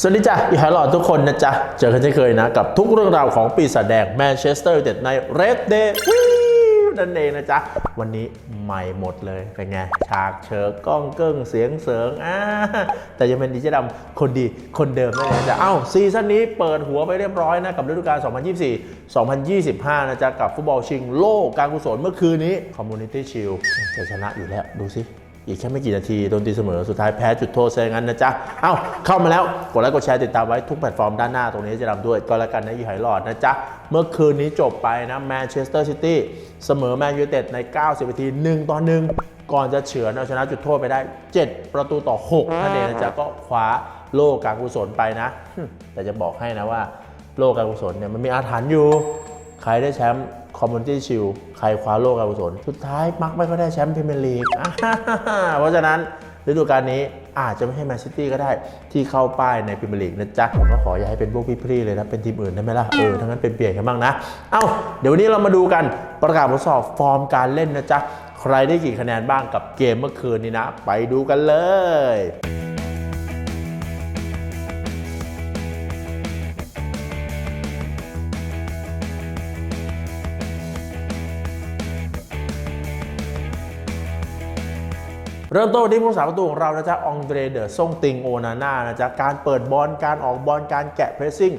สวัสดีจ้ะอีหายหลอดทุกคนนะจ๊ะ เจอกันเช่นเคยนะ กับทุกเรื่องราวของปีศาจแดงแมนเชสเตอร์ยูไนเต็ดใน Red Day วิวนั่นเองนะจ๊ะ วันนี้ใหม่หมดเลย เป็นไง ฉากเชิงกล้องเกิ้งเสียงเสริงอ่าแต่ยังเป็นดีเจดำคนดีคนเดิมนั่นเองนะจ๊ะเอ้า ซีซั่นนี้เปิดหัวไปเรียบร้อยนะ กับฤดูกาล 2024-2025 นะจ๊ะ กับฟุตบอลชิงโลกการกุศลเมื่อคืนนี้ Community Shield จะชนะอยู่แล้วดูสิ อีกแค่ไม่กี่นาทีโดนตีเสมอสุดท้ายแพ้จุดโทษซะอย่างนั้นนะจ๊ะ เอ้า เข้ามาแล้ว กดไลค์กดแชร์ติดตามไว้ทุกแพลตฟอร์มด้านหน้าตรงนี้จะทำด้วยก็แล้วกันนะยี่หอยหลอดนะจ๊ะ เมื่อคืนนี้จบไปนะแมนเชสเตอร์ซิตี้เสมอแมนยูเต็ดใน 90 นาที 1 ต่อ 1 ก่อนจะเฉือนเอาชนะจุดโทษไปได้ 7 ประตูต่อ6นั่นเองนะจ๊ะก็คว้าโล่การกุศลไปนะ แต่จะบอกให้นะว่า โล่การกุศลเนี่ยมันมีอาถรรพ์อยู่ ใครได้แชมป์ คอมมูนิตี้ชิลใครคว้าโลกการกุศลสุดท้ายมักไม่ก็ได้แชมป์พรีเมียร์ลีกเพราะฉะนั้นฤดูกาลนี้อาจจะไม่ให้แมนซิตี้ก็ได้ที่เข้าป้ายในพรีเมียร์ลีกนะจ๊ะ ผมก็ขออย่าให้เป็นพวกพี่พรีเลยนะ เป็นทีมอื่นได้ไหมล่ะ เออ ทั้งนั้นเป็นเปลี่ยนกันบ้างนะ เอ้า เดี๋ยววันนี้เรามาดูกันประกาศผลสอบฟอร์มการเล่นนะจ๊ะ ใครได้กี่คะแนนบ้างกับเกมเมื่อคืนนี้นะ ไปดูกันเลย เริ่มต้นที่ผู้สาประตูของเรานะจ๊ะองเดรเดอร์ซ่งติงโอนาน่านะจ๊ะการเปิดบอลการออกบอลการแกะเพรสซิ่ง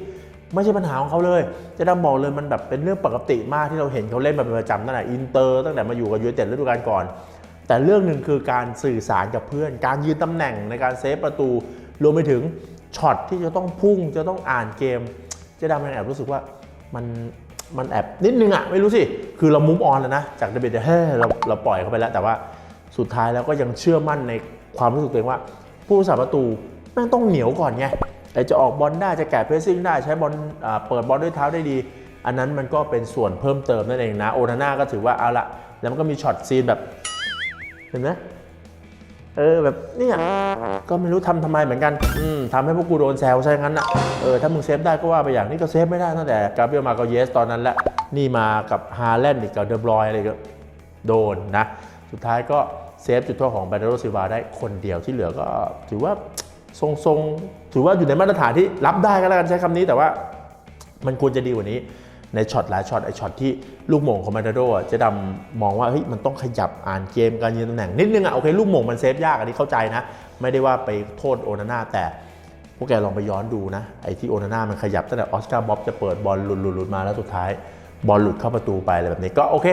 ไม่ใช่ปัญหาของเขาเลย จะดำบอกเลยมันแบบเป็นเรื่องปกติมากที่เราเห็นเขาเล่นมาเป็นประจำตั้งแต่อินเตอร์ตั้งแต่มาอยู่กับยูไนเต็ดฤดูกาลก่อน แต่เรื่องหนึ่งคือการสื่อสารกับเพื่อน การยืนตำแหน่งในการเซฟประตู รวมไปถึงช็อตที่จะต้องพุ่งจะต้องอ่านเกมเจะดำยังแอบรู้สึกว่ามันมันแอบนิดนึงอะไม่รู้สิ คือเรามุมออนแล้วนะ จากเดบิตเฮ้เราเราปล่อยเขาไปแล้วแต่ว่า สุดท้ายแล้วก็ยังเชื่อมั่นในความรู้สึกตัวเองว่า ผู้รักษาประตูแม่งต้องเหนียวก่อนไงแต่จะออกบอลได้จะแกะเพรสซิ่งได้ใช้บอลเปิดบอลด้วยเท้าได้ดี อันนั้นมันก็เป็นส่วนเพิ่มเติมนั่นเองนะโอนาน่าก็ถือว่าเอาละแล้วมันก็มีช็อตซีนแบบเห็นไหมเออแบบเนี่ยก็ไม่รู้ทำทำไมเหมือนกันอืมทำให้พวกกูโดนแซวใช่งั้นอนะเออถ้ามึงเซฟได้ก็ว่าไปอย่างนี้ก็เซฟไม่ได้ตั้งแต่กาเบรียลมาเกาเยสตอนนั้นแหละนี่มากับฮาแลนด์อีกกับเดอบรอยอะไรก็โดนนะ สุดท้ายก็ เซฟจุดโทษของแบรโดซิวาได้คนเดียวที่เหลือก็ถือว่าทรงๆ ถือว่าอยู่ในมาตรฐานที่รับได้ก็แล้วกันใช้คำนี้แต่ว่ามันควรจะดีกว่านี้ในช็อตหลายช็อตไอช็อตที่ลูกโมงของมาราโดจะดำมองว่าเฮ้ยมันต้องขยับอ่านเกมการยืนตำแหน่งนิดนึงอะโอเคลูกโมงมันเซฟยากอันนี้เข้าใจนะ ไม่ได้ว่าไปโทษโอนาน่าแต่พวกแกลองไปย้อนดูนะ ไอ้ที่โอนาน่ามันขยับตั้งแต่ออสการ์บ๊อบจะเปิดบอลหลุดหลุดมาแล้วสุดท้าย บอลหลุดเข้าประตูไปอะไรแบบนี้ก็โอเค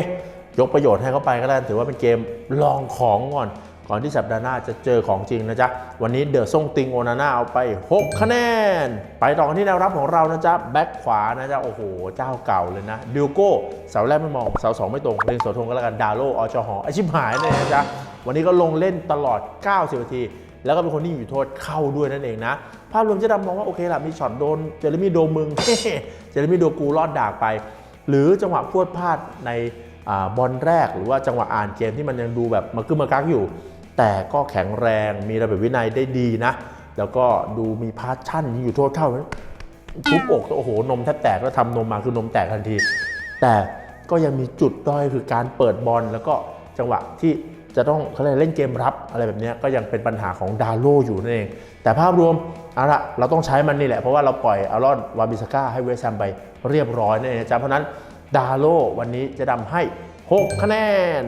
ยกประโยชน์ให้เขาไปก็ได้ถือว่าเป็นเกมลองของก่อน ก่อนที่สัปดาห์หน้าจะเจอของจริงนะจ๊ะ วันนี้เดอะซ่งติงโอนาน่าเอาไป 6 คะแนน ไปต่อกันที่แนวรับของเรานะจ๊ะ แบ็คขวานะจ๊ะ โอ้โห เจ้าเก่าเลยนะดิวโก้เสาแรกไม่มองเสาสองไม่ตรงเล่นเสาธงก็แล้วกันดาโลอจหอไอชิบหายเลยนะจ๊ะ วันนี้ก็ลงเล่นตลอด 90นาทีแล้วก็เป็นคนที่อยู่โทษเข้าด้วยนั่นเองนะ ภาพรวมเจะดำมองว่าโอเคละมีช็อตโดนเจเรมี่โดมึงเจเรมี่โดกูรอดดากไป หรือจังหวะพรวดพลาดใน บอลแรกหรือว่าจังหวะอ่านเกมที่มันยังดูแบบมากึ่มมากักอยู่ แต่ก็แข็งแรงมีระเบียบวินัยได้ดีนะ แล้วก็ดูมีพาร์ชั่นยิงอยู่โทษเข้าทุบอกโอ้โหนมแทบแตกแล้วทำนมมาคือนมแตกทันที แต่ก็ยังมีจุดด้อยคือการเปิดบอลแล้วก็จังหวะที่จะต้องเขาเรเล่นเกมรับอะไรแบบนี้ก็ยังเป็นปัญหาของดาโลอยู่นั่นเอง แต่ภาพรวมเอาละเราต้องใช้มันนี่แหละ เพราะว่าเราปล่อยอารอนวาบิสก้าให้เวสแฮมไปเรียบร้อยนั่นเองนะจ๊ะเพราะนั้น ดาโลวันนี้จะดำให้ 6 คะแนน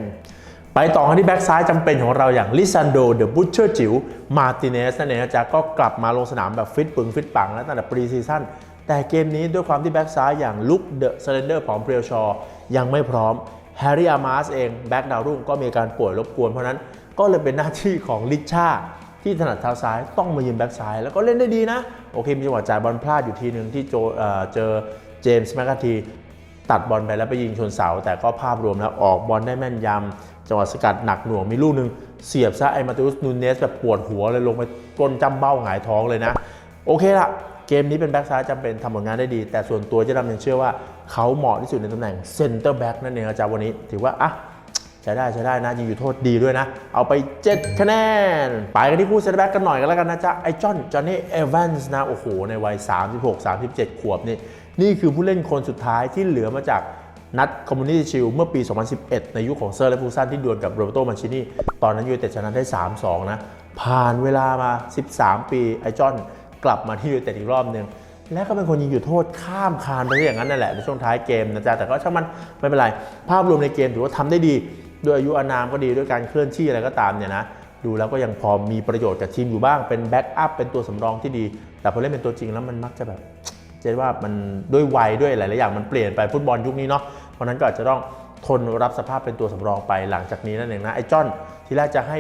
ไปต่อกันที่แบ็กซ้ายจำเป็นของเราอย่างลิซันโดเดอะบูชเชอร์จิ๋วมาติเนสนั่นเองนะจ๊ะก็กลับมาลงสนามแบบฟิตปึงฟิตปังแล้วตั้งแต่ปรีซีซั่นแต่เกมนี้ด้วยความที่แบ็กซ้ายอย่างลุกเดอะเซเลนเดอร์ของเปรียวชอ ยังไม่พร้อมแฮร์รี่อามาสเองแบ็กดาวรุ่งก็มีการป่วยรบกวนเพราะนั้นก็เลยเป็นหน้าที่ของลิชาที่ถนัดเท้าซ้ายต้องมายืนแบ็กซ้าย แล้วก็เล่นได้ดีนะ โอเค มีจังหวะจ่ายบอลพลาดอยู่ทีหนึ่งที่โจเอ่อเจอเจมส์แมคคาที ตัดบอลไปแล้วไปยิงชนเสา แต่ก็ภาพรวมแล้วออกบอลได้แม่นยำจังหวะสกัดหนักหน่วงมีลูกหนึ่งเสียบซะไอ้มาติอุสนูเนสแบบปวดหัวเลยลงไปก้นจำเบ้าหงายท้องเลยนะ โอเคละเกมนี้เป็นแบ็กซ้ายจำเป็นทำผลงานได้ดี แต่ส่วนตัวเจะดำยังเชื่อว่าเขาเหมาะที่สุดในตำแหน่งเซนเตอร์แบ็กนั่นเองอาจารย์วันนี้ ถือว่าอะใช้ได้ใช้ได้นะยิงอยู่โทษดีด้วยนะ เอาไป 7 คะแนน ไปกันที่คู่เซนเตอร์แบ็กกันหน่อยกันแล้วกันนะจ๊ะไอจอนจอนนี่เอเวนส์นะโอ้โหในวัย 36 37 ขวบนี่ นี่คือผู้เล่นคนสุดท้ายที่เหลือมาจากนัดคอมมูนิตี้ชิลเมื่อปี 2011 ในยุคของเซอร์และฟูซันที่ดวลกับโรเบโตมันชินีตอนนั้นยูเต็ดชนะได้ 3-2 นะ ผ่านเวลามา 13 ปี ไอจอนกลับมาที่ยูไนเต็ดอีกรอบหนึ่งและก็เป็นคนยิงจุดโทษข้ามคานไปอย่างนั้นนั่นแหละในช่วงท้ายเกมนะจ๊ะแต่ก็ช่างมันไม่เป็นไร ภาพรวมในเกมถือว่าทำได้ดีด้วยอายุอานามก็ดีด้วยการเคลื่อนที่อะไรก็ตามเนี่ยนะดูแล้วก็ยังพอมีประโยชน์กับทีมอยู่บ้างเป็นแบ็กอัพเป็นตัวสำรองที่ดี แต่พอเล่นเป็นตัวจริงแล้วมันมักจะแบบ เจนว่ามันด้วยวัยด้วยหลายๆอย่างมันเปลี่ยนไปฟุตบอลยุคนี้เนาะเพราะนั้นก็อาจจะต้องทนรับสภาพเป็นตัวสำรองไปหลังจากนี้นั่นเองนะไอ้จอนทีแรกจะให้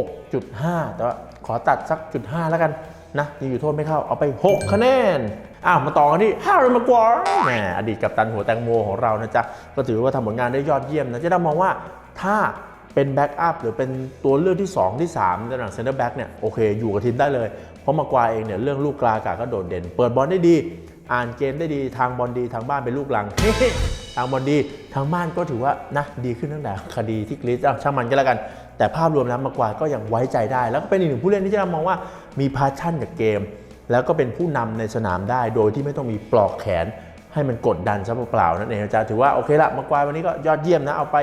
6.5 แต่ว่าขอตัดสักจุด5แล้วกันนะยิงอยู่โทษไม่เข้าเอาไป 6 คะแนนอ้าวมาต่อกันที่ฮาร์รี่มากวาร์แหมอดีตกัปตันหัวแตงโมของเรานะจ๊ะ ก็ถือว่าทำผลงานได้ยอดเยี่ยมนะจะได้มองว่าถ้าเป็นแบ็กอัพหรือเป็นตัวเลือกที่ 2 ที่ 3 ในตำแหน่งเซนเตอร์แบ็กเนี่ยโอเค อยู่กับทีมได้เลย เพราะมากวาเองเนี่ยเรื่องลูกกลากาก็โดดเด่น เปิดบอลได้ดี อ่านเกมได้ดีทางบอลดีทางบ้านเป็นลูกหลังทางบอลดีทางบ้านก็ถือว่านะดีขึ้นตั้งแต่คดีที่กรีซอะช่างมันก็แล้วกัน แต่ภาพรวมแล้วมากวาก็ยังไว้ใจได้ แล้วก็เป็นอีกหนึ่งผู้เล่นที่จะมองว่ามีพาชั่นกับเกม แล้วก็เป็นผู้นำในสนามได้ โดยที่ไม่ต้องมีปลอกแขน ให้มันกดดันซะเปล่าๆนั่นเองอาจารย์ถือว่าโอเคละมากวาวันนี้ก็ยอดเยี่ยมนะเอาไป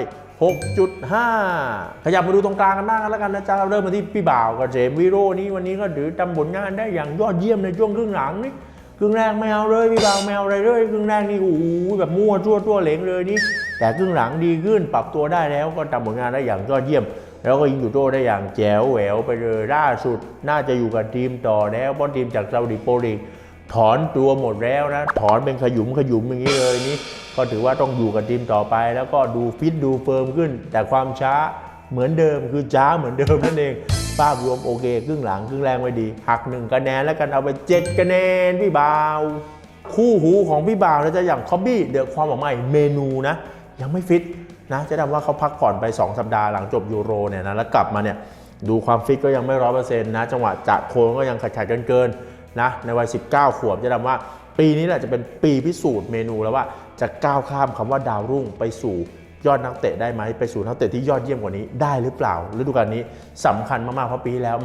6.5 ขยับมาดูตรงกลางกันบ้างกันแล้วกันนะจ๊ะเริ่มมาที่พี่บ่าวกับเจมวิโรนี่วันนี้ก็ถือทำผลงานได้อย่างยอดเยี่ยมในช่วงครึ่งหลังนี่ ครึ่งแรกไม่เอาเลยพี่บาวไม่เอาอะไรเลยครึ่งแรกนี่โอ้โหแบบมั่วทั่วทั่วเหลงเลยนี่แต่ครึ่งหลังดีขึ้นปรับตัวได้แล้วก็ทำผลงานได้อย่างยอดเยี่ยม แล้วก็ยิงจุดโทษได้อย่างแจ๋วแหววไปเลยล่าสุด น่าจะอยู่กับทีมต่อแล้วเพราะทีมจากซาอุดิโปรลีกถอนตัวหมดแล้วนะถอนเป็นขยุมขยุมอย่างนี้เลยนี่ก็ถือว่าต้องอยู่กับทีมต่อไป แล้วก็ดูฟิตดูเฟิร์มขึ้น แต่ความช้า เหมือนเดิมคือช้าเหมือนเดิมนั่นเองภาพรวมโอเคครึ่งหลังครึ่งแรงไม่ดี หักหนึ่งคะแนนแล้วกันเอาไปเจ็ดคะแนนพี่บ่าว คู่หูของพี่บ่าวนะจะอย่างคอบบี้เดอะความหวังใหม่เมนูนะ ยังไม่ฟิตนะจะดำว่าเขาพักผ่อนไป 2 สัปดาห์หลังจบยูโรเนี่ยนะแล้วกลับมาเนี่ยดูความฟิตก็ยังไม่ร้อยเปอร์เซ็นต์นะจังหวะจะโคนก็ยังขัดขัดเกินๆนะในวัย 19 ขวบจะดำว่าปีนี้แหละจะเป็นปีพิสูจน์เมนูแล้วว่าจะก้าวข้ามคำว่าดาวรุ่งไปสู่ ยอดนักเตะได้ไหมไปสู่นักเตะที่ยอดเยี่ยมกว่านี้ได้หรือเปล่าฤดูกาลนี้สำคัญมากๆเพราะปีที่แล้ว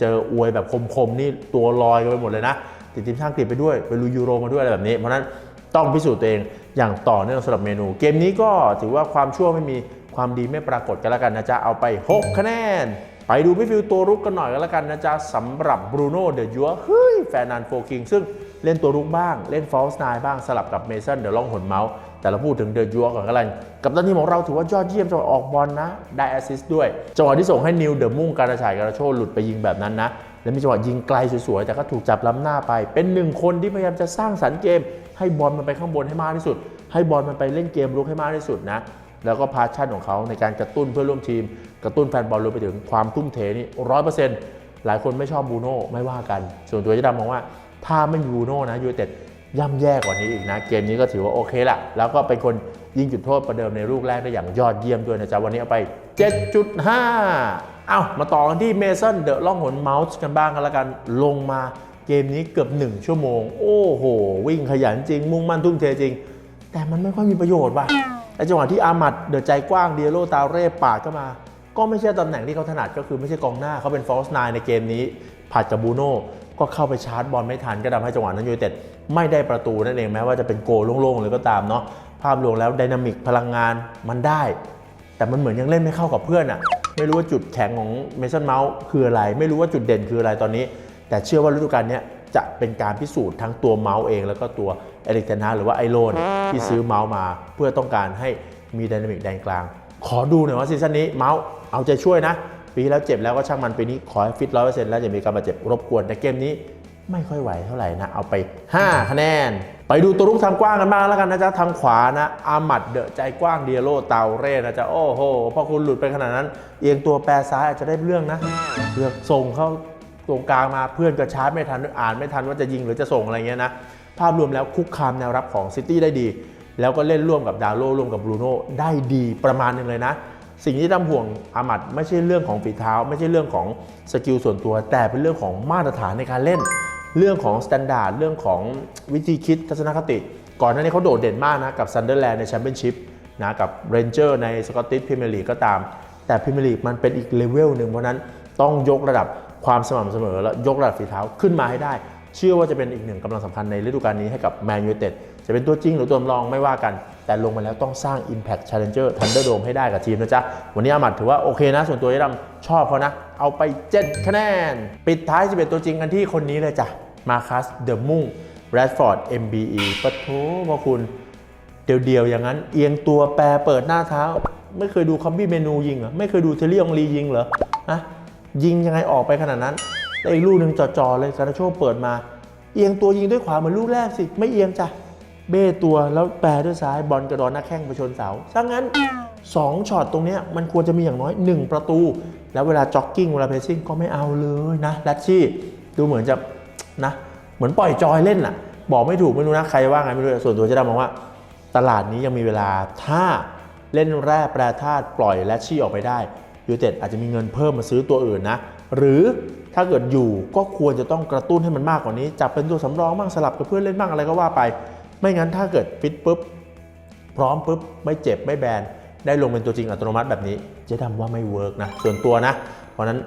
เจออวยแบบคมๆนี่ตัวลอยกันไปหมดเลยนะติดทีมชาติอังกฤษไปด้วยไปลุยยูโรมาด้วยอะไรแบบนี้ เพราะนั้นต้องพิสูจน์ตัวเองอย่างต่อเนื่องสำหรับเมนู เกมนี้ก็ถือว่าความชั่วไม่มีความดีไม่ปรากฏกันแล้วกันนะจ๊ะเอาไป 6 คะแนน ไปดูมิฟิลตัวรุกกันหน่อยกันแล้วกันนะจ๊ะสำหรับบรูโน่เดอะยัวเฮ้ยแฟนนันโฟกิงซึ่งเล่นตัวรุกบ้าง เล่นฟอลส์ไนบ้างสลับกับเมสันเดอะล่องหนเมาส์ แต่เราพูดถึงเดอะยัวก่อนกันเลยกับตันทีมของเราถือว่ายอดเยี่ยมจังหวะออกบอลนะ ได้แอสซิสต์ด้วย จังหวะที่ส่งให้นิวเดอะมุ่งการะฉายการะโชหลุดไปยิงแบบนั้นนะ แล้วมีจังหวะยิงไกลสวยๆ แต่ก็ถูกจับล้ำหน้าไป เป็นหนึ่งคนที่พยายามจะสร้างสรรค์เกม ให้บอลมันไปข้างบนให้มากที่สุด ให้บอลมันไปเล่นเกมรุกให้มากที่สุดนะแล้วก็พาชั่นของเขาในการกระตุ้นเพื่อนร่วมทีม กระตุ้นแฟนบอลรวมไปถึงความทุ่มเทนี่ร้อยเปอร์เซ็นต์หลายคนไม่ชอบบูโน่ไม่ว่ากัน ส่วนตัวจะดำมองว่าถ้าไม่มีบูโน่นะยูไนเต็ด ย่ำแย่กว่านี้อีกนะ เกมนี้ก็ถือว่าโอเคละแล้วก็เป็นคนยิงจุดโทษประเดิมในลูกแรกได้อย่างยอดเยี่ยมด้วยนะจ๊ะ วันนี้เอาไป 7.5 เอ้ามาต่อกันที่เมสันเดอะล่องหนเมาส์กันบ้างกันละกันลงมาเกมนี้เกือบ 1 ชั่วโมง โอ้โห วิ่งขยันจริง มุ่งมั่นทุ่มเทจริง แต่มันไม่ค่อยมีประโยชน์ว่ะไอจังหวะที่อามัดเดือดใจกว้างเดียโรตาเร่ปาดเข้ามา ก็ไม่ใช่ตำแหน่งที่เขาถนัดก็คือไม่ใช่กองหน้าเขาเป็นฟอลส์ไนในเกมนี้ผัดกับบูโน่ก็เข้าไปชาร์จบอลไม่ทันก็ทำให้จังหวะนั้นยูไนเต็ด ไม่ได้ประตูนั่นเองแม้ว่าจะเป็นโกลโล่งๆเลยก็ตามเนาะภาพรวมแล้วไดนามิกพลังงานมันได้ แต่มันเหมือนยังเล่นไม่เข้ากับเพื่อนอะ่ะไม่รู้ว่าจุดแข็งของเมสันเมาส์คืออะไร ไม่รู้ว่าจุดเด่นคืออะไรตอนนี้ แต่เชื่อว่าฤดูกาลนี้จะเป็นการพิสูจน์ทั้งตัวเมาส์เอง แล้วก็ตัวเอริกเทนาหรือว่าไอโรนที่ซื้อเมาส์มา เพื่อต้องการให้มีไดนามิกแดนกลาง ขอดูหน่อยว่าซีซั่นนี้เมาส์เอาใจช่วยนะ ปีแล้วเจ็บแล้วก็ช่างมันปีนี้ขอให้ฟิตร้อยเปอร์เซ็นต์แล้วจะมีการบาดเจ็บรบกวนแต่เกมนี้ ไม่ค่อยไหวเท่าไหร่นะ เอาไป 5 คะแนน ไปดูตัวรุกทางกว้างกันบ้างแล้วกันนะจ๊ะ ทางขวานะ อามัดเดอะใจกว้างเดียโรเตาเร่นะจ๊ะ โอ้โห พอคุณหลุดไปขนาดนั้น เอียงตัวแปรซ้ายอาจจะได้เรื่องนะเลือกส่งเข้าตรงกลางมาเพื่อนก็ชาร์จไม่ทันอ่านไม่ทันว่าจะยิงหรือจะส่งอะไรเงี้ยนะ ภาพรวมแล้วคุกคามแนวรับของซิตี้ได้ดี แล้วก็เล่นร่วมกับดาโลร่วมกับบรูโน่ได้ดีประมาณนึงเลยนะสิ่งที่ต้องห่วงอามัดไม่ใช่เรื่องของฝีเท้า ไม่ใช่เรื่องของสกิลส่วนตัว แต่เป็นเรื่องของมาตรฐานในการเล่น เรื่องของสแตนดาร์ดเรื่องของวิธีคิดทัศนคติ ก่อนหน้านี้เขาโดดเด่นมากนะ กับซันเดอร์แลนด์ในแชมเปี้ยนชิพนะกับเรนเจอร์ในสกอตติชพรีเมียร์ลีกก็ตาม แต่พรีเมียร์ลีกมันเป็นอีกเลเวลหนึ่งเพราะนั้นต้องยกระดับความสม่ำเสมอ และยกระดับฝีเท้าขึ้นมาให้ได้ เชื่อว่าจะเป็นอีกหนึ่งกำลังสำคัญในฤดูกาลนี้ให้กับแมนยูเต็ดจะเป็นตัวจริงหรือตัวรองไม่ว่ากัน แต่ลงมาแล้วต้องสร้าง Impact Challenger Thunderdome ให้ได้กับทีมนะจ๊ะ วันนี้อามัดถือว่าโอเคนะ ส่วนตัวยี่ดำชอบเขานะ เอาไป 7 คะแนน ปิดท้าย 11 ตัวจริงกันที่คนนี้เลยจ้ะ มาคัสเดอะมุ่งแรดฟอร์ด MBE ปะโถว่าคุณเดียวๆ อย่างนั้น เอียงตัวแปรเปิดหน้าเท้า ไม่เคยดูคัมบี้เมนูยิงเหรอ ไม่เคยดูเทเลียงลียิงเหรออะยิงยังไงออกไปขนาดนั้นแล้วอีกลูกหนึ่งจ่อๆเลยการาโชเปิดมา เอียงตัวยิงด้วยขวาเหมือนลูกแรกสิ ไม่เอียงจ้ะเบ้ตัวแล้วแปรด้วยซ้ายบอลกระดอนหน้าแข้งไปชนเสาถ้างั้น2ช็อตตรงนี้มันควรจะมีอย่างน้อย 1 ประตู แล้วเวลาจ็อกกิ้งเวลาเพรสซิ่งก็ไม่เอาเลยนะลัชชี่ดูเหมือนจะ นะเหมือนปล่อยจอยเล่นน่ะบอกไม่ถูกไม่รู้นะใครว่าไงไม่รู้ส่วนตัวเจะดามองว่า ตลาดนี้ยังมีเวลาถ้าเล่นแร่แปรธาตุปล่อยแลชชี่ออกไปได้ยูเต็ดอาจจะมีเงินเพิ่มมาซื้อตัวอื่นนะ หรือถ้าเกิดอยู่ก็ควรจะต้องกระตุ้นให้มันมากกว่านี้ จับเป็นตัวสำรองบ้างสลับกับเพื่อนเล่นบ้างอะไรก็ว่าไป ไม่งั้นถ้าเกิดฟิตปุ๊บ พร้อมปุ๊บ ไม่เจ็บไม่แบน ได้ลงเป็นตัวจริงอัตโนมัติแบบนี้เจ๊ดำว่าไม่เวิร์กนะ ส่วนตัวนะ เพราะนั้น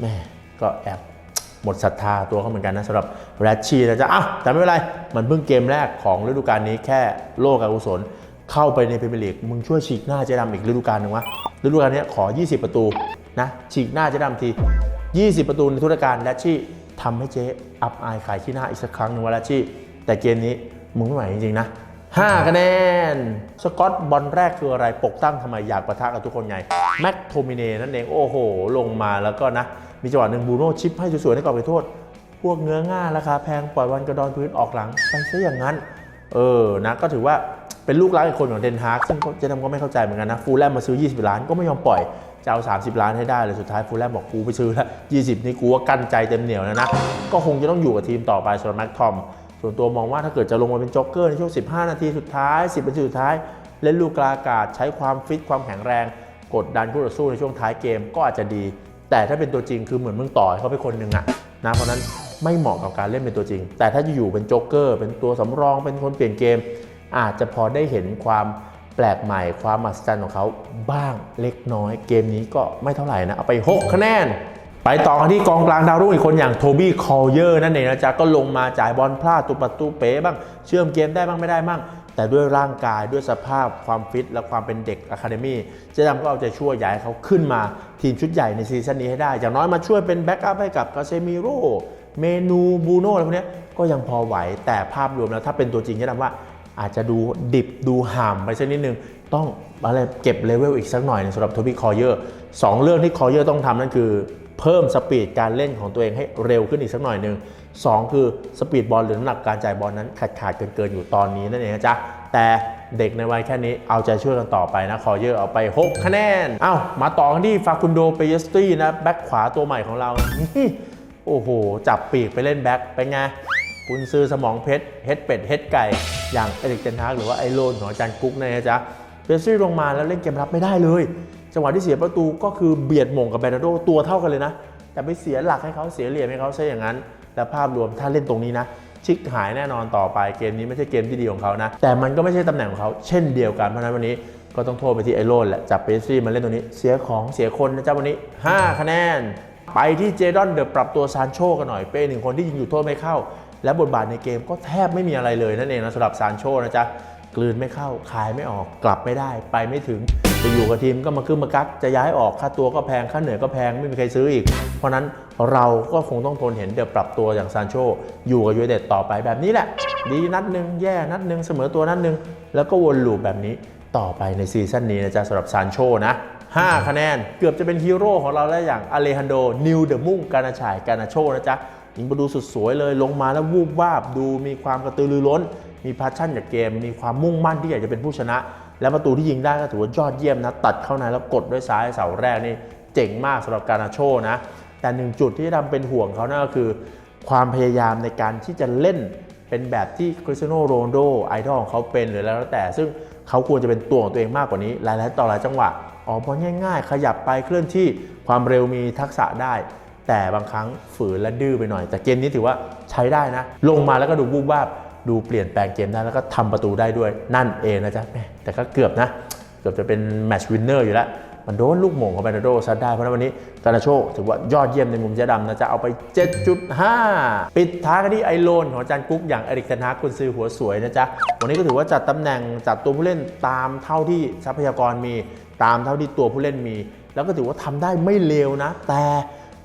แม่ก็แอบ หมดศรัทธาตัวเขาเหมือนกันนะสำหรับแรดชีนะจ๊ะอ้าวแต่ไม่เป็นไร มันเพิ่งเกมแรกของฤดูกาลนี้แค่โลกการกุศลเข้าไปในพรีเมียร์ลีกมึงช่วยฉีกหน้าเจดำอีกฤดูกาลหนึ่งวะฤดูกาลนี้ขอ 20 ประตูนะฉีกหน้าเจดำที 20 ประตูในทุกรการแรดชีทำให้เจ๊อับอายขายขี้หน้าอีกสักครั้งหนึ่งว่าแรดชีแต่เกมนี้มึงไม่ไหวจริงๆนะ5คะแนน สกอตบอลแรกคืออะไรปกตั้งทำไมอยากประทะกับทุกคนไง แม็กโทมิเนนั่นเอง โอ้โห ลงมาแล้วก็นะ มีจังหวะหนึ่งบูโน่ชิปให้สวยๆในกรอบไปโทษ พวกเนื้อง่าราคาแพงปล่อยวันกระดอนพื้นออกหลังไปซะอย่างนั้น เออนะก็ถือว่าเป็นลูกรักอีกคนของเดนฮาร์กซึ่งเจนำก็ไม่เข้าใจเหมือนกันนะฟูลแลมมาซื้อ 20 ล้านก็ไม่ยอมปล่อยจะเอา 30 ล้านให้ได้เลยสุดท้ายฟูลแลมบอกกูไปซื้อแล้ว20 นี่กูว่ากั้นใจเต็มเหนียวแล้วนะก็คงจะต้องอยู่กับทีมต่อไปสำหรับแม็กทอมส่วนตัวมองว่าถ้าเกิดจะลงมาเป็นจ็อกเกอร์ในช่วง 15 นาทีสุดท้าย 10 นาทีสุดท้าย เล่นลูกกลางอากาศใช้ความฟิตความแข็งแรง กดดันคู่ต่อสู้ในช่วงท้ายเกมก็อาจจะดี แต่ถ้าเป็นตัวจริงคือเหมือนมึงต่อเขาไปคนหนึ่งอะนะเพราะนั้นไม่เหมาะกับการเล่นเป็นตัวจริง แต่ถ้าจะอยู่เป็นโจ๊กเกอร์ เป็นตัวสำรองเป็นคนเปลี่ยนเกม อาจจะพอได้เห็นความแปลกใหม่ ความมหัศจรรย์ของเขาบ้างเล็กน้อย เกมนี้ก็ไม่เท่าไหร่นะ เอาไป 6 คะแนน ไปต่อกันที่กองกลางดาวรุ่งอีกคนอย่างโทบี้คอลเยอร์นั่นเองนะจ๊ะก็ลงมาจ่ายบอลพลาดตุประตูเป๋บ้างเชื่อมเกมได้บ้างไม่ได้บ้าง แต่ด้วยร่างกายด้วยสภาพความฟิต และความเป็นเด็กอะคาเดมี่เจ๊ดำก็เอาใจช่วยย้ายเขาขึ้นมาทีมชุดใหญ่ในซีซั่นนี้ให้ได้ อย่างน้อยมาช่วยเป็นแบ็กอัพให้กับกาเซมิโร่เมนูบูโน่อะไรพวกนี้ก็ยังพอไหวแต่ภาพรวมแล้วถ้าเป็นตัวจริงเจ๊ดำว่าอาจจะดูดิบดูห่ามไปสักนิดนึง ต้องอะไรเก็บเลเวลอีกสักหน่อยสำหรับโทบี้คอเยอร์สองเรื่องที่คอเยอร์ต้องทำนั่นคือ เพิ่มสปีดการเล่นของตัวเองให้เร็วขึ้นอีกสักหน่อยนึง สองคือสปีดบอลหรือน้ำหนักการจ่ายบอลนั้นขาดขาดเกินเกินๆอยู่ตอนนี้นั่นเองนะจ๊ะแต่เด็กในวัยแค่นี้เอาใจช่วยกันต่อไปนะคอเยอร์เอาไป 6 คะแนน เอ้า มาต่อกันที่ฟาคุนโดเปเยสตี้นะแบ็คขวาตัวใหม่ของเรา โอ้โห จับปีกไปเล่นแบ็คเป็นไงคุณซื้อสมองเพชรเฮ็ดเป็ดเฮ็ดไก่ อย่างเอริกเทนฮากหรือว่าไอโรนของอาจารย์กุ๊กนยนะจ๊ะเบสซี่ลงมาแล้วเล่นเกมรับไม่ได้เลย จังหวะที่เสียประตูก็คือเบียดหม่งกับเบรนาโดตัวเท่ากันเลยนะแต่ไปเสียหลักให้เขาเสียเหลี่ยมให้เขาซะอย่างนั้น และภาพรวมถ้าเล่นตรงนี้นะ ชิกหายแน่นอนต่อไปเกมนี้ไม่ใช่เกมที่ดีของเขานะ แต่มันก็ไม่ใช่ตำแหน่งของเขาเช่นเดียวกันเพราะนั้นวันนี้ก็ต้องโทษไปที่ไอโรนแหละจับเบสซี่มาเล่นตรงนี้เสียของเสียคนนะจ๊ะวันนี้ 5 คะแนน ไปที่เจดอนเดอะปรับตัวซานโชกันหน่อยเป็นหนึ่งคนที่ยิงอยู่โทษไม่เข้า และบทบาทในเกมก็แทบไม่มีอะไรเลยนั่นเองนะสำหรับซานโชนะจ๊ะกลืนไม่เข้าขายไม่ออกกลับไม่ได้ไปไม่ถึงจะอยู่กับทีมก็มาคึ้มมากักจะย้ายออกค่าตัวก็แพงค่าเหนื่อยก็แพงไม่มีใครซื้ออีก เพราะนั้น เราก็คงต้องทนเห็นเดี๋ยวปรับตัวอย่างซานโชอยู่กับยูไนเต็ดต่อไปแบบนี้แหละ ดีนัดหนึ่งแย่นัดหนึ่งเสมอตัวนัดหนึ่งแล้วก็วนลูปแบบนี้ต่อไปในซีซั่นนี้นะจ๊ะสำหรับซานโชนะ5 คะแนน เกือบจะเป็นฮีโร่ของเราแล้วอย่างอเลฮันโด นิวเดอะมุ่งการนาชายการนาโชนะจ๊ะยิงประตูสุดสวยเลยลงมาแล้ววูบวาบดูมีความกระตือรือร้น มีพาชั่นจากเกม มีความมุ่งมั่นที่อยากจะเป็นผู้ชนะ และประตูที่ยิงได้ก็ถือว่ายอดเยี่ยมนะ ตัดเข้าในแล้วกดด้วยซ้ายเสาแรกนี่เจ๋งมากสำหรับการนาโชนะ แต่หนึ่งจุดที่ทำเป็นห่วงเขานั่นก็คือ ความพยายามในการที่จะเล่นเป็นแบบที่คริสเตียโนโรนโดไอดอลของเขาเป็นหรือแล้วแต่ ซึ่งเขาควรจะเป็นตัวของตัวเองมากกว่านี้หลายๆต่อหลายจังหวะออกบอลง่าย ๆ ขยับไปเคลื่อนที่ความเร็วมีทักษะได้ แต่บางครั้งฝืนและดื้อไปหน่อย แต่เกมนี้ถือว่าใช้ได้นะ ลงมาแล้วก็ดูบูบวาบดูเปลี่ยนแปลงเกมได้แล้วก็ทำประตูได้ด้วยนั่นเองนะจ๊ะแม่แต่ก็เกือบนะ เกือบจะเป็นแมตช์วินเนอร์อยู่แล้ว มันโดนลูกหม่งของเบรนาโดซัดได้ เพราะฉะนั้นวันนี้กานาโชถือว่ายอดเยี่ยมในมุมเจ๊ดำนะจะเอาไป 7.5 ปิดท้ายกันที่ไอโลนของอาจารย์กุ๊กอย่างเอริกเทนฮากกุนซื้อหัวสวยนะจ๊ะวันนี้ก็ถือว่าจัดตำแหน่งจัดตัวผู้เล่นตามเท่าที่ทรัพยากรมี ตามเท่าที่ตัวผู้เล่นมี แล้วก็ถือว่าทำได้ไม่เลวนะ แต่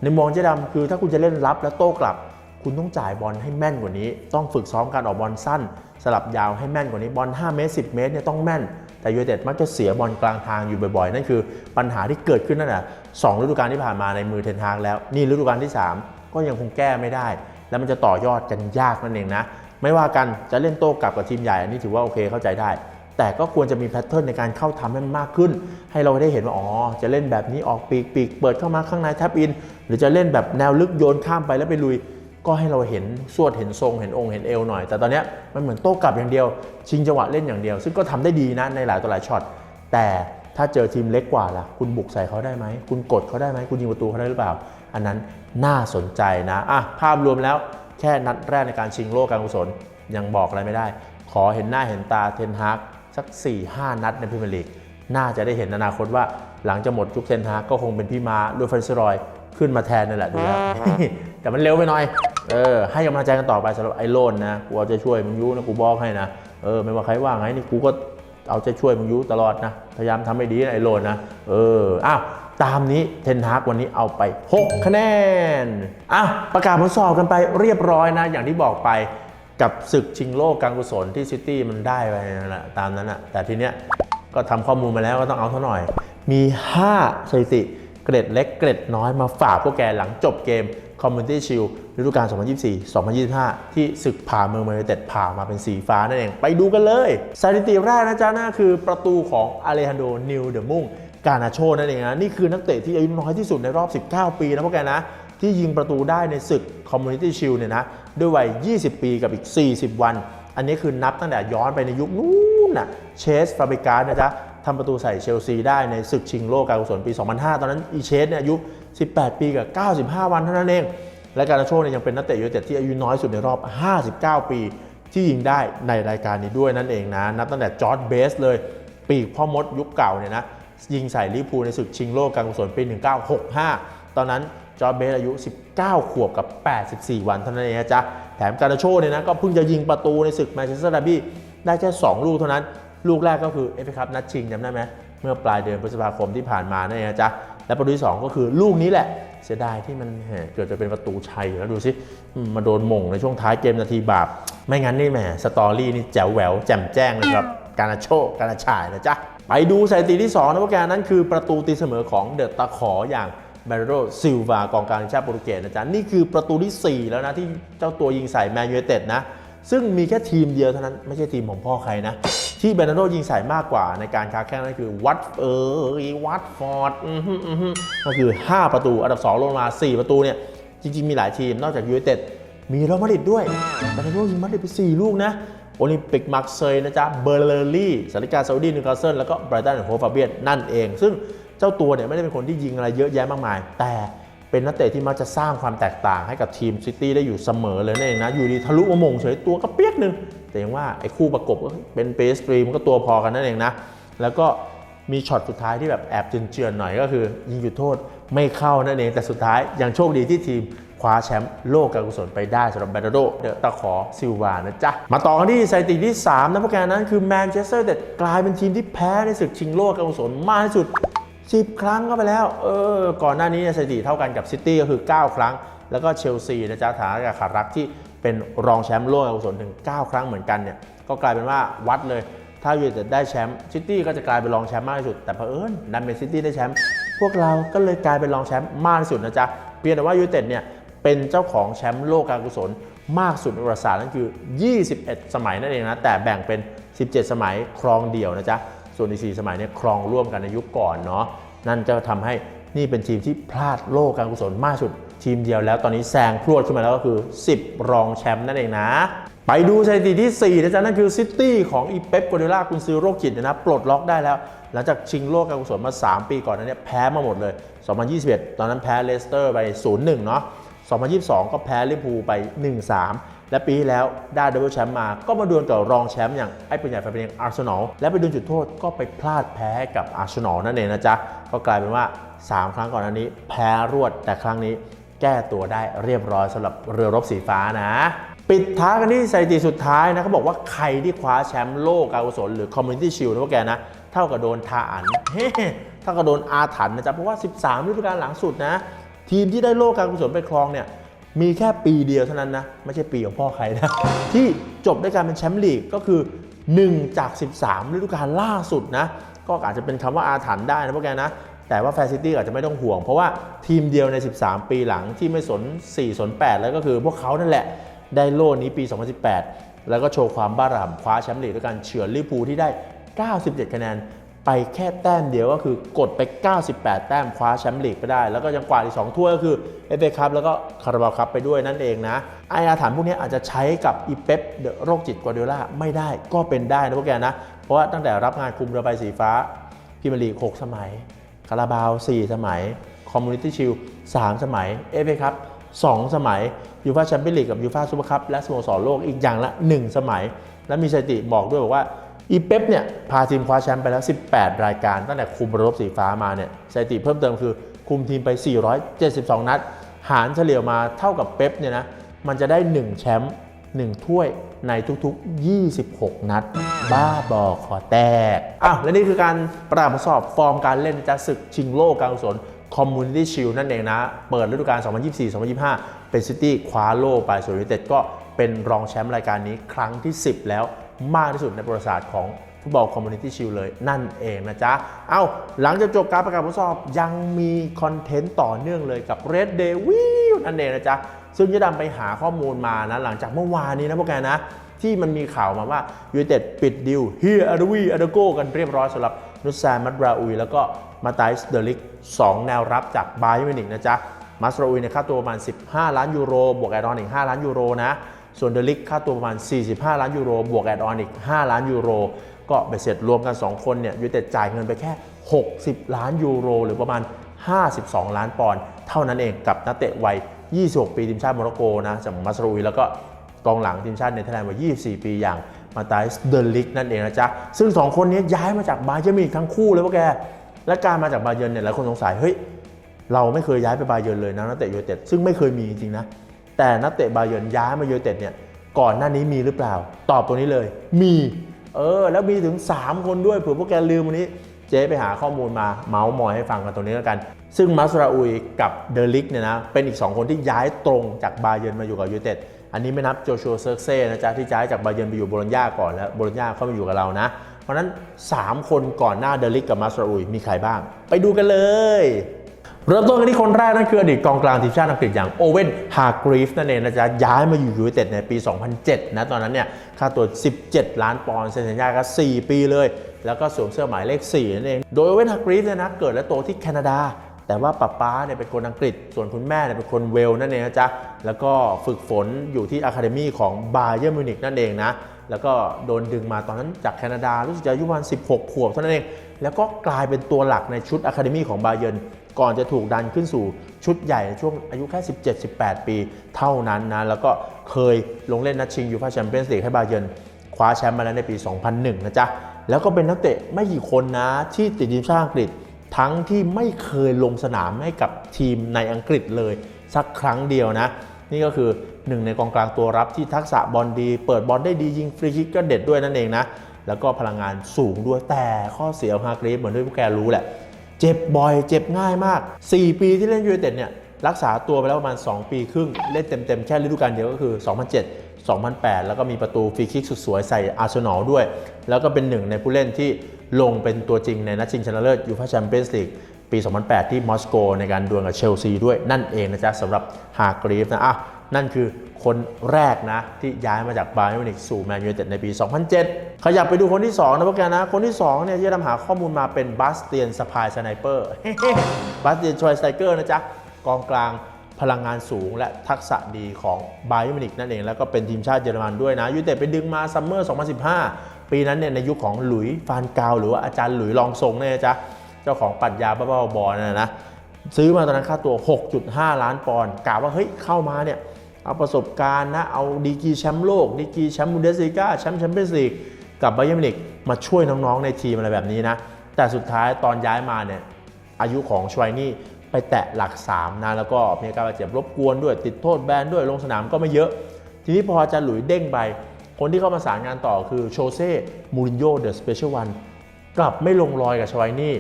ในมองเจ๊ดำคือถ้าคุณจะเล่นรับและโต้กลับ คุณต้องจ่ายบอลให้แม่นกว่านี้ ต้องฝึกซ้อมการออกบอลสั้น สลับยาวให้แม่นกว่านี้บอล5เมตร10 เมตรเนี่ยต้องแม่น แต่ยูไนเต็ดมักจะเสียบอลกลางทางอยู่บ่อยๆ นั่นคือปัญหาที่เกิดขึ้นนั่นแหละสองฤดูกาลที่ผ่านมาในมือเทนฮากแล้ว นี่ฤดูกาลที่ 3 ก็ยังคงแก้ไม่ได้ แล้วมันจะต่อยอดกันยากนั่นเองนะ ไม่ว่ากันจะเล่นโต้กลับกับทีมใหญ่อันนี้ถือว่าโอเคเข้าใจได้ แต่ก็ควรจะมีแพทเทิร์นในการเข้าทำให้มันมากขึ้น ให้เราได้เห็นว่าอ๋อจะเล่นแบบนี้ออกปีกปีกเปิดเข้ามาข้างในแทบอิน หรือจะเล่นแบบแนวลึกโยนข้ามไปแล้วไปลุย ก็ให้เราเห็นสวดเห็นทรงเห็นองค์เห็นเอวหน่อย แต่ตอนเนี้ยมันเหมือนโต้กลับอย่างเดียว ชิงจังหวะเล่นอย่างเดียว ซึ่งก็ทำได้ดีนะในหลายต่อหลายช็อตแต่ถ้าเจอทีมเล็กกว่าล่ะ คุณบุกใส่เขาได้ไหม คุณกดเขาได้ไหม คุณยิงประตูเขาได้หรือเปล่า อันนั้นน่าสนใจนะอะภาพรวมแล้วแค่นัดแรกในการชิงโลกการกุศลยังบอกอะไรไม่ได้ ขอเห็นหน้าเห็นตาเทนฮากสัก 4-5 นัดในพรีเมียร์ลีกน่าจะได้เห็นอนาคตว่าหลังจะหมดยุคเทนฮากก็คงเป็นพี่มาลูฟันเซรอยขึ้นมาแทนนั่นแหละดูแล้วแต่มันเร็วไปหน่อย เออให้กำลังใจกันต่อไปสำหรับไอโลนนะกูเอาใจช่วยมึงยูนะกูบอกให้นะเออไม่ว่าใครว่าไงนี่กูก็เอาใจช่วยมึงยูตลอดนะพยายามทำให้ดีนะไอโลนนะเอออ้าวตามนี้เทนฮากวันนี้เอาไป 6 คะแนนอ้าวประกาศผลสอบกันไปเรียบร้อยนะ อย่างที่บอกไปกับศึกชิงโลกการกุศลที่ซิตี้มันได้ไปนั่นแหละตามนั้นนะแต่ทีเนี้ยก็ทำข้อมูลมาแล้วก็ต้องเอาเท่าหน่อย มี 5 สถิติเกรดเล็กเกรดน้อยมาฝากพวกแกหลังจบเกม Community Shield ฤดูกาล 2024-2025 ที่ศึกผ่าเมืองเมเต็ดผ่ามาเป็นสีฟ้านั่นเอง ไปดูกันเลย สถิติแรกนะจ๊ะนั่นคือประตูของอเลฮันโดนิวเดมุงกานาโชนั่นเองนะนี่คือนักเตะที่อายุน้อยที่สุดในรอบ 19 ปีนะพวกแกนะที่ยิงประตูได้ในศึก Community Shield เนี่ยนะด้วยวัย 20 ปีกับอีก 40 วัน อันนี้คือนับตั้งแต่ย้อนไปในยุคนู้นน่ะเชสฟาบิกาสนะจ๊ะทำประตูใส่เชลซีได้ในศึกชิงโลกการกุศลปี 2005 ตอนนั้นอีเชสเนี่ยอายุ 18 ปีกับ 95 วันเท่านั้นเอง และการนาโชเนี่ยยังเป็นนักเตะยูไนเต็ดที่อายุน้อยสุดในรอบ 59 ปี ที่ยิงได้ในรายการนี้ด้วยนั่นเองนะนับตั้งแต่จอร์ดเบสเลย ปีกพ่อมดยุคเก่าเนี่ยนะยิงใส่ลิเวอร์พูในศึกชิงโลกการกุศลปี 1965 ตอนนั้นจอร์จเบสอายุ 19 ขวบกับ 84 วันเท่านั้นเองนะจ๊ะแถมการนาโชเนี่ยนะก็เพิ่งจะยิงประตูในศึกแมนเชสเตอร์ดาร์บี้ได้แค่ 2 ลูกเท่านั้น ลูกแรกก็คือเอฟเอคัพนัดชิงจำได้ไหมเมื่อปลายเดือนพฤษภาคมที่ผ่านมานั่นเองนะจ๊ะและประตูที่2ก็คือลูกนี้แหละ เสียดายที่มันเกิดจะเป็นประตูชัยแล้วดูสิมาโดนม่งในช่วงท้ายเกมนาทีบาป ไม่งั้นนี่แหมสตอรี่นี่แจ๋วแหววแจ่มแจ้งเลยครับ การโชการนาชายนะจ๊ะ ไปดูสถิติที่ 2 นะพวกแกนั่นคือประตูตีเสมอของเดอะตะขออย่างเบรโรซิลวากองกลางชาติโปรตุเกสนะจ๊ะ นี่คือประตูที่ 4 แล้วนะที่เจ้าตัวยิงใส่แมนยูไนเต็ดนะ ซึ่งมีแค่ทีมเดียวเท่านั้นไม่ใช่ทีมของพ่อใครนะ ที่เบรโรยิงใส่มากกว่าในการค้าแข่งนั่นคือวัตเออวัตฟอร์ดอือฮึอือฮึก็คือ 5 ประตูอันดับ 2 ลงมา 4 ประตูเนี่ยจริง ๆ มีหลายทีมนอกจากยูไนเต็ดมีเรอัลมาดริดด้วยเบรโรยิงมาดริดไป 4 ลูกนะโอลิมปิกมาร์เซย์นะจ๊ะเบอร์เลอรี่สาริกาซาอุดีนิวคาสเซิลแล้วก็ไบรตันโฮฟาเบียนนั่นเอง ซึ่งเจ้าตัวเนี่ยไม่ได้เป็นคนที่ยิงอะไรเยอะแยะมากมาย แต่ เป็นนักเตะที่มักจะสร้างความแตกต่างให้กับทีมซิตี้ได้อยู่เสมอเลยนั่นเองนะ อยู่ดีทะลุมามงเฉยตัวก็เปียกหนึ่งแต่ยังว่าไอ้คู่ประกบก็เป็นเปสตรีมก็ตัวพอกันนั่นเองนะ แล้วก็มีช็อตสุดท้ายที่แบบแอบเจือนๆหน่อยก็คือยิงจุดโทษไม่เข้านั่นเอง แต่สุดท้ายยังโชคดีที่ทีมคว้าแชมป์โลกการกุศลไปได้สำหรับแบรโดเดอะตะขอซิลวานะจ๊ะ มาต่อกันที่สถิติที่ 3 นะพวกแกนั้นคือแมนเชสเตอร์แต่กลายเป็นทีมที่แพ้ในศึกชิงโลกการกุศลมากที่สุด 10 ครั้งก็ไปแล้ว เออ ก่อนหน้านี้นะสถิติเท่ากันกับซิตี้ก็คือ 9 ครั้ง แล้วก็เชลซีนะจ๊ะฐานะกับขารักที่เป็นรองแชมป์โลกกุศลถึง 9 ครั้งเหมือนกันเนี่ย ก็กลายเป็นว่าวัดเลย ถ้ายูไนเต็ดได้แชมป์ซิตี้ก็จะกลายเป็นรองแชมป์มากที่สุด แต่เผอิญดันเป็นซิตี้ได้แชมป์ พวกเราก็เลยกลายเป็นรองแชมป์มากที่สุดนะจ๊ะ เพียงแต่ว่ายูไนเต็ดเนี่ยเป็นเจ้าของแชมป์โลกการกุศลมากสุดในประวัติศาสตร์นั่นคือ 21 สมัยนั่นเองนะ แต่แบ่งเป็น 17 สมัยครองเดี่ยวนะจ๊ะ ส่วนอีก4สมัยเนี่ยครองร่วมกันในยุคก่อนเนาะนั่นจะทำให้นี่เป็นทีมที่พลาดโลกการกุศลมากสุด ทีมเดียวแล้วตอนนี้แซงพรวดขึ้นมาแล้วก็คือ 10 รองแชมป์นั่นเองนะ ไปดูสถิติที่ 4 นะจ๊ะ นั่นคือซิตี้ของอีเป๊ปกัวเดล่ากุนซือโรคจิตนยนะปลดล็อกได้แล้ว หลังจากชิงโลกการกุศลมา 3 ปีก่อนนั้นเนี่ยแพ้มาหมดเลย 2021 ตอนนั้นแพ้เลสเตอร์ไป 0-1 เนาะ2022 ก็แพ้ลิเวอร์พูลไป 1-3 และปีที่แล้วได้ดับเบิลแชมป์มา ก็มาดวลกับรองแชมป์อย่างไอ้ปืนใหญ่ไฟเป็นอาร์เซนอลและไปดวลจุดโทษก็ไปพลาดแพ้กับอาร์เซนอลนั่นเองนะจ๊ะ ก็กลายเป็นว่า 3 ครั้งก่อนหน้านี้ แพ้รวดแต่ครั้งนี้แก้ตัวได้เรียบร้อยสำหรับเรือรบสีฟ้านะ ปิดท้ายกันที่สถิติสุดท้ายนะเขาบอกว่าใครที่คว้าแชมป์โลกการกุศลหรือ Community Shield นะพวกแกนะ เท่ากับโดนทาอันเฮ้เท่ากับโดนอาถรรพ์นะจ๊ะเพราะว่า 13ฤดูกาลหลังสุดนะ ทีมที่ได้โลกการกุศลไปครองเนี่ย มีแค่ปีเดียวเท่านั้นนะ ไม่ใช่ปีของพ่อใครนะ ที่จบด้วยการเป็นแชมป์ลีกก็คือ 1 จาก 13ฤดูกาลล่าสุดนะ ก็อาจจะเป็นคำว่าอาถรรพ์ได้นะพวกแกนะ แต่ว่าแฟร์ซิตี้อาจจะไม่ต้องห่วง เพราะว่าทีมเดียวใน 13 ปีหลังที่ไม่สน 4 สน 8 แล้วก็คือพวกเขานั่นแหละได้โล่นี้ปี 2018 แล้วก็โชว์ความบ้าระห่ำคว้าแชมป์ลีกด้วยการเฉือนลิเวอร์พูลที่ได้ 97 คะแนน ไปแค่แต้มเดียวก็คือกดไป 98 แต้มคว้าแชมป์ลีกไปได้ แล้วก็ยังกวาดอีก 2 ถ้วยก็คือเอฟเอคัพแล้วก็คาราบาวคัพไปด้วยนั่นเองนะ ไออาถรรพ์พวกนี้อาจจะใช้กับอีเป๊ปเดอะโรคจิตกวาร์ดิโอลาไม่ได้ก็เป็นได้นะพวกแกนะ เพราะว่าตั้งแต่รับงานคุมเรือใบสีฟ้าพรีเมียร์ลีก 6 สมัยคาราบาว 4 สมัยคอมมูนิตี้ชิล3สมัยเอฟเอคัพ2สมัยยูฟาแชมเปี้ยนลีกกับยูฟาซูเปอร์คัพและสโมสรโลกอีกอย่างละ 1 สมัย และมีสถิติบอกด้วยบอกว่า อีเป๊ปเนี่ยพาทีมคว้าแชมป์ไปแล้ว 18 รายการ ตั้งแต่คุมรบสีฟ้ามาเนี่ยสถิติเพิ่มเติมคือคุมทีมไป 472 นัด หารเฉลี่ยมาเท่ากับเป๊ปเนี่ยนะมันจะได้ 1 แชมป์1ถ้วยในทุกๆ 26 นัด บ้าบอขอแตกอ้าวและนี่คือการปราศผลสอบฟอร์มการเล่นจากศึกชิงโลกการกุศล Community Shield นั่นเองนะ เปิดฤดูกาล 2024-2025 เป็นซิตี้คว้าโล่ไปส่วนยูไนเต็ดก็เป็นรองแชมป์รายการนี้ครั้งที่ 10 แล้ว มากที่สุดในประวัติศาสตร์ของฟุตบอลคอมมูนิตี้ชิลเลยนั่นเองนะจ๊ะ เอาหลังจากจบการประกาศผลสอบยังมีคอนเทนต์ต่อเนื่องเลยกับ Red Devil นั่นเองนะจ๊ะ ซึ่งจะดำไปหาข้อมูลมานะ หลังจากเมื่อวานนี้นะพวกแกนะ ที่มันมีข่าวมาว่ายูไนเต็ดปิดดิวเฮียอาร์วีอาร์โกกันเรียบร้อยสำหรับนุสซามัดราอุยแล้วก็มาตายสเดลิก 2 แนวรับจากบาเยอร์มิวนิกนะจ๊ะมาสราอุยเนี่ยค่าตัวประมาณ 15 ล้านยูโรบวกแอดออนอีก5ล้านยูโรนะ ส่วนเดลิกค่าตัวประมาณ 45 ล้านยูโร บวกแอดออนอีก 5 ล้านยูโร ก็ไปเสร็จรวมกัน 2 คนเนี่ยยูเต็ดจ่ายเงินไปแค่ 60 ล้านยูโร หรือประมาณ 52 ล้านปอนด์เท่านั้นเองกับนักเตะวัย 26 ปีทีมชาติโมร็อกโกนะจากมาสราอุยแล้วก็กองหลังทีมชาติเนเธอร์แลนด์วัย 24 ปีอย่างมาตายส์เดลิกนั่นเองนะจ๊ะ ซึ่ง 2 คนนี้ย้ายมาจากบาเยิร์มิกทั้งคู่เลยพวกแก และการมาจากบาเยิร์เนี่ยหลายคนสงสัยเฮ้ยเราไม่เคยย้ายไปบาเยิร์เลยนะนักเตะยูไนเต็ดซึ่งไม่เคยมีจริงนะ แต่นักเตะบาเยิร์นย้ายมายูไนเต็ดเนี่ยก่อนหน้านี้มีหรือเปล่า ตอบตัวนี้เลย มีเออแล้วมีถึง 3 คนด้วยเผื่อพวกแกลืมวันนี้ เจ๊ไปหาข้อมูลมาเมาส์มอยให้ฟังกันตรงนี้แล้วกัน ซึ่งมัสราอุยกับเดลิกเนี่ยนะเป็นอีก 2 คนที่ย้ายตรงจากบาเยิร์นมาอยู่กับยูไนเต็ดอันนี้ไม่นับโจชัวเซิร์เซ่นะจ๊ะที่ย้ายจากบาเยิร์นไปอยู่โบโลญญาก่อนแล้วโบโลญญาเข้ามาอยู่กับเรานะ เพราะฉะนั้น 3 คนก่อนหน้าเดลิกกับมัสราอุยมีใครบ้าง ไปดูกันเลย เริ่มต้นกันที่คนแรกนั่นคืออดีตกองกลางทีมชาติอังกฤษอย่างโอเว่นฮาร์กรีฟนั่นเองนะจ๊ะย้ายมาอยู่ยูไนเต็ดในปี 2007 นะตอนนั้นเนี่ยค่าตัว 17 ล้านปอนด์เซ็นสัญญาก็4ปีเลย แล้วก็สวมเสื้อหมายเลข 4 นั่นเอง โดยโอเว่นฮาร์กรีฟเนี่ยนะเกิดและโตที่แคนาดา แต่ว่าป้าป๊าเนี่ยเป็นคนอังกฤษ ส่วนคุณแม่เนี่ยเป็นคนเวลนั่นเองนะจ๊ะแล้วก็ฝึกฝนอยู่ที่อะคาเดมี่ของบาเยอร์มิวนิกนั่นเองนะแล้วก็โดนดึงมาตอนนั้นจากแคนาดารู้สึกจะอายุประมาณ16 ขวบเท่านั้นเองแล้วก็กลายเป็นตัวหลักในชุดอะคาเดมี่ของบาเยิร์ ก่อนจะถูกดันขึ้นสู่ชุดใหญ่ช่วงอายุแค่ 17-18 ปีเท่านั้นนะ แล้วก็เคยลงเล่นนัดชิงยูฟ่าแชมเปี้ยนส์ลีกให้บาเยิร์นคว้าแชมป์มาแล้วในปี 2001 นะจ๊ะ แล้วก็เป็นนักเตะไม่กี่คนนะ ที่ติดทีมชาติอังกฤษ ทั้งที่ไม่เคยลงสนามให้กับทีมในอังกฤษเลย สักครั้งเดียวนะ นี่ก็คือหนึ่งในกองกลางตัวรับที่ทักษะบอลดี เปิดบอลได้ดียิงฟรีคิกก็เด็ดด้วยนั่นเองนะแล้วก็พลังงานสูงด้วยแต่ข้อเสียของฮากรีฟเหมือนที่พวกแกรู้แหละ เจ็บบ่อยเจ็บง่ายมาก 4 ปีที่เล่นยูไนเต็ดเนี่ยรักษาตัวไปแล้วประมาณ 2 ปีครึ่ง เล่นเต็มๆ แค่ฤดูกาลเดียวก็คือ 2007 2008 แล้วก็มีประตูฟรีคิกสุดสวยใส่อาร์เซนอลด้วย แล้วก็เป็นหนึ่งในผู้เล่นที่ลงเป็นตัวจริงในนัดชิงชนะเลิศยูฟ่าแชมเปี้ยนส์ลีกปี 2008 ที่มอสโก ในการดวลกับเชลซีด้วยนั่นเองนะจ๊ะสำหรับฮาร์กรีฟนะอะ นั่นคือคนแรกนะ ที่ย้ายมาจากบาเยอร์มิวนิกสู่แมนยูไนเต็ดในปี 2007 ขยับไปดูคนที่ 2 นะพวกแกนะ คนที่ 2 เนี่ยที่จะนำหาข้อมูลมาเป็นบาสเตียนสปายสไนเปอร์บาสเตียนชอยสไตเกอร์นะจ๊ะ กองกลางพลังงานสูงและทักษะดีของบาเยอร์มิวนิกนั่นเอง แล้วก็เป็นทีมชาติเยอรมันด้วยนะยูเต็ดไปดึงมาซัมเมอร์ 2015 ปีนั้นเนี่ยในยุคของหลุยส์ฟานกาวหรือว่าอาจารย์หลุยส์ลองทรงเนี่ยจ๊ะเจ้าของปรัชญาบ้าๆบอๆนั่นนะนะซื้อมาตอนนั้นค่าตัว 6.5 ล้านปอนด์กล่าวว่าเฮ้ยเข้ามาเนี่ย เอาประสบการณ์นะ เอาดีกรีแชมป์โลก ดีกรีแชมป์บุนเดสลีกาแชมป์แชมเปี้ยนส์ลีกกับไบเยอร์มิวนิกมาช่วยน้องๆในทีมอะไรแบบนี้นะ แต่สุดท้ายตอนย้ายมาเนี่ยอายุของชวยนี่ไปแตะหลัก 3 นะ แล้วก็มีอาการบาดเจ็บรบกวนด้วยติดโทษแบนด้วยลงสนามก็ไม่เยอะ ทีนี้พออาจารย์หลุยเด้งไป คนที่เข้ามาสารงานต่อคือโชเซ่มูรินโญ่เดอะสเปเชียลวันกลับไม่ลงรอยกับชวยนี่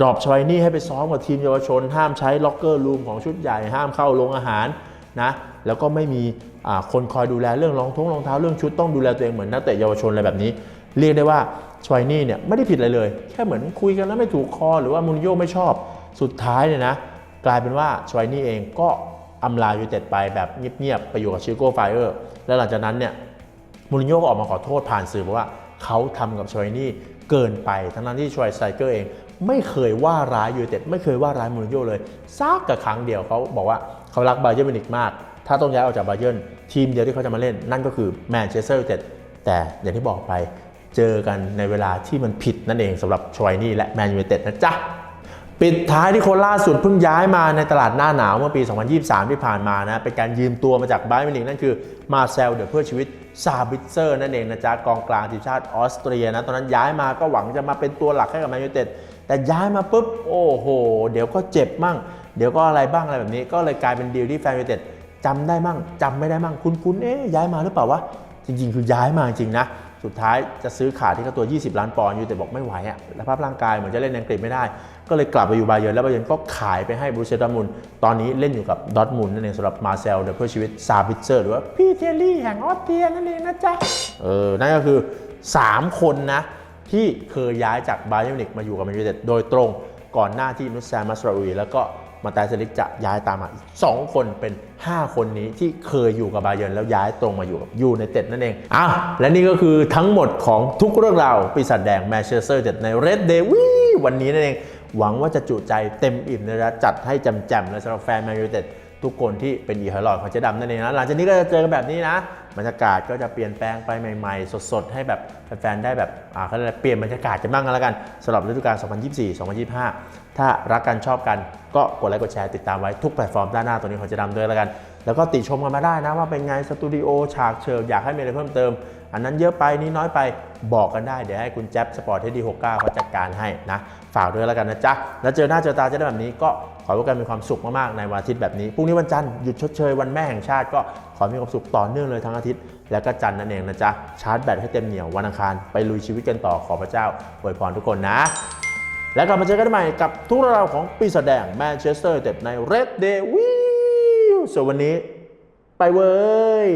ดรอปชอยนี่ให้ไปซ้อมกับทีมเยาวชน ห้ามใช้ล็อกเกอร์รูมของชุดใหญ่ห้ามเข้าโรงอาหาร นะแล้วก็ไม่มีคนคอยดูแลเรื่องรองท้องรองเท้าเรื่องชุดต้องดูแลตัวเองเหมือนนักเตะเยาวชนอะไรแบบนี้ เรียกได้ว่าชวยนี่เนี่ยไม่ได้ผิดอะไรเลย แค่เหมือนคุยกันแล้วไม่ถูกคอหรือว่ามูรินโญ่ไม่ชอบสุดท้ายเนี่ยนะกลายเป็นว่าชวยนี่เองก็อำลายูเต็ดไปแบบเงียบๆไปอยู่กับชิโก้ไฟเออร์แล้วหลังจากนั้นเนี่ยมูรินโญ่ก็ออกมาขอโทษผ่านสื่อบอกว่าเขาทำกับชวยนี่เกินไป ทั้งนั้นที่ชวยไซเกอร์เอง ไม่เคยว่าร้ายยูเต็ดไม่เคยว่าร้ายมูรินโญ่เลยซักกับครั้งเดียวเขาบอกว่า เขารักบาเยิร์มิวนิกมาก ถ้าต้องย้ายออกจากบาเยิร์ทีมเดียวที่เขาจะมาเล่น นั่นก็คือแมนเชสเตอร์ยูไนเต็ดแต่อย่างที่บอกไปเจอกันในเวลาที่มันผิดนั่นเองสำหรับชวยนี่และแมนยูไนเต็ดนะจ๊ะปิดท้ายที่คนล่าสุดเพิ่งย้ายมาในตลาดหน้าหนาวเมื่อปี 2023 ที่ผ่านมานะเป็นการยืมตัวมาจากไบาร์มินิกนั่นคือมาเซลเดอเพื่อชีวิตซาบิเซอร์นั่นเองนะจ๊ะกองกลางทีมชาติออสเตรียนะตอนนั้นย้ายมาก็หวังจะมาเป็นตัวหลักให้กับแมนยูไนเต็ดแต่ย้ายมาปุ๊บ โอ้โห เดี๋ยวก็เจ็บมั่ง เดี๋ยวก็อะไรบ้างอะไรแบบนี้ ก็เลยกลายเป็นดีลที่แฟนยูไนเต็ดจำได้มั่งจำไม่ได้มั่งคุ้นๆเอ๊ย้ายมาหรือเปล่าวะจริง ๆ คือย้ายมาจริงนะ สุดท้ายจะซื้อขาดที่ค่าตัว 20 ล้านปอนด์อยู่แต่บอกไม่ไหวอะแล้วภาพร่างกายเหมือนจะเล่นในอังกฤษไม่ได้ ก็เลยกลับไปอยู่บาเยิร์นแล้วบาเยิร์นก็ขายไปให้บรูเซียดอร์มุนตอนนี้เล่นอยู่กับดอทมุนนั่นเองสำหรับมาเซลเดเพื่อชีวิตซาบิเซอร์หรือว่าพี่เทลลี่แห่งออสเตรียนั่นเองนะจ๊ะเออนั่นก็คือ 3 คนนะที่เคยย้ายจากบาเยิร์นมิวนิกมาอยู่กับแมนยูเต็ดโดยตรงก่อนหน้าที่นุสแซมมัสราอุยแล้วก็ มาตาเซลิกจะย้ายตามมาอีก 2 คนเป็น 5 คนนี้ที่เคยอยู่กับบาเยิร์นแล้วย้ายตรงมาอยู่กับยูในเต็ดนั่นเองอะและนี่ก็คือทั้งหมดของทุกเรื่องราวปีศาจแดงแมนเชสเตอร์เต็ดในเรดเดวีวันนี้นั่นเอง หวังว่าจะจุใจเต็มอิ่มนะจ๊ะจัดให้แจ่มๆและสำหรับแฟนแมนยูเต็ด ทุกคนที่เป็นอีฮลอดของเจ๊ดำนั่นเองนะหลังจากนี้ก็จะเจอกันแบบนี้นะบรรยากาศก็จะเปลี่ยนแปลงไปใหม่ ๆ สดๆ ให้แบบแฟนๆได้แบบอ่าเขาเรียกเปลี่ยนบรรยากาศกันบ้างกันแล้วกันสำหรับฤดูกาล 2024-2025 ถ้ารักกันชอบกันก็กดไลค์กดแชร์ติดตามไว้ทุกแพลตฟอร์มด้านหน้าตัวนี้ของเจ๊ดำด้วยแล้วกัน แล้วก็ติชมกันมาได้นะว่าเป็นไงสตูดิโอฉากเชิงอยากให้มีอะไรเพิ่มเติม อันนั้นเยอะไปนี่น้อยไปบอกกันได้ เดี๋ยวให้คุณแจ๊บสปอร์ตเทดี69เขาจัดการให้นะ ฝากด้วยแล้วกันนะจ๊ะ แล้วเจอหน้าเจอตาจะได้แบบนี้ก็ขอให้พวกกันมีความสุขมากๆในวันอาทิตย์แบบนี้พรุ่งนี้วันจันทร์หยุดชดเชยวันแม่แห่งชาติก็ขอให้มีความสุขต่อเนื่องเลยทั้งอาทิตย์ แล้วก็จันทร์นั่นเองนะจ๊ะชาร์จแบตให้เต็มเหนียววันอังคารไปลุยชีวิตกันต่อขอพระเจ้าอวยพรทุกคนนะแล้วกลับมาเจอกันใหม่กับทุกเรื่องราวของปีศาจแดงแมนเชสเตอร์เต็ดใน Red Day วิว ส่วนวันนี้ ไปเว้ย